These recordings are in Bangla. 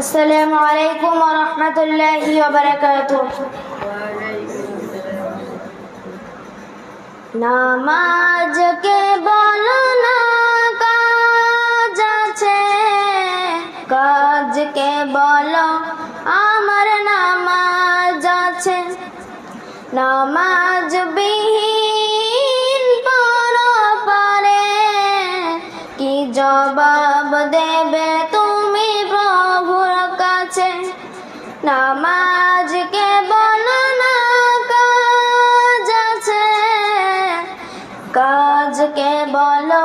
আসসালামু আলাইকুম ওয়া রাহমাতুল্লাহি ওয়া বারাকাতুহু। নামাজকে বলো না কাজ আছে? কাজকে বলো, আমার নামাজ আছে। নামাজ বিহীন নামাজকে বলো না কাজ আছে। কাজকে বলো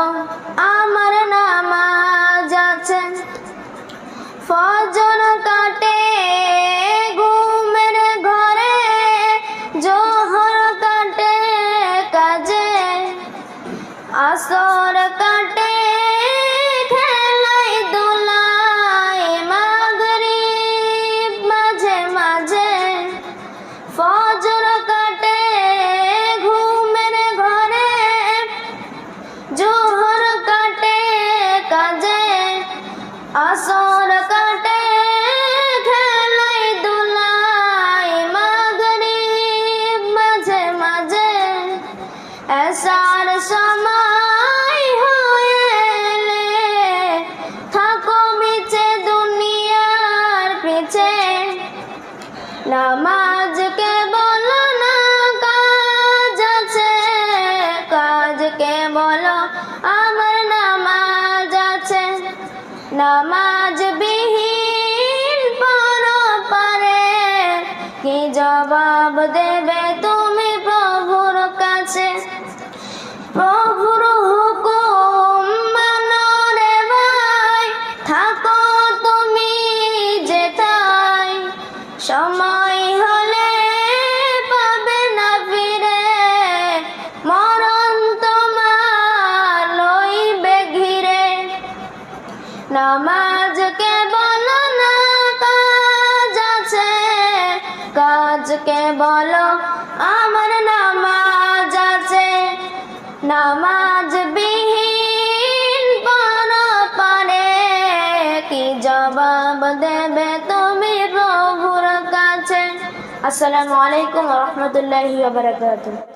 আমার নামাজ আছে। ফজর কাটে ঘুমের ঘরে, জোহর কাটে কাজে। আসর কাটে এসার সময় হয়েলে থাকো মিছে দুনিয়ার পিছে। নামাজকে বলো না কাজ আছে কাজকে বলো আমার নামাজ আছে। নামাজ বিহীন পারে কি জবাব দেবে তুমি প্রভুর থাকো তুমি সময় হলে পাবে না মরণ তোমার ঘিরে। নামাজকে বলো না কাজ আছে বলো আমার নামাজ আছে নামাজ বিহীন পারে কি জবাব দেবে তুমি প্রভুর কাছে? আসসালামু আলাইকুম রহমতুল্লাহি বারাকাতুহু।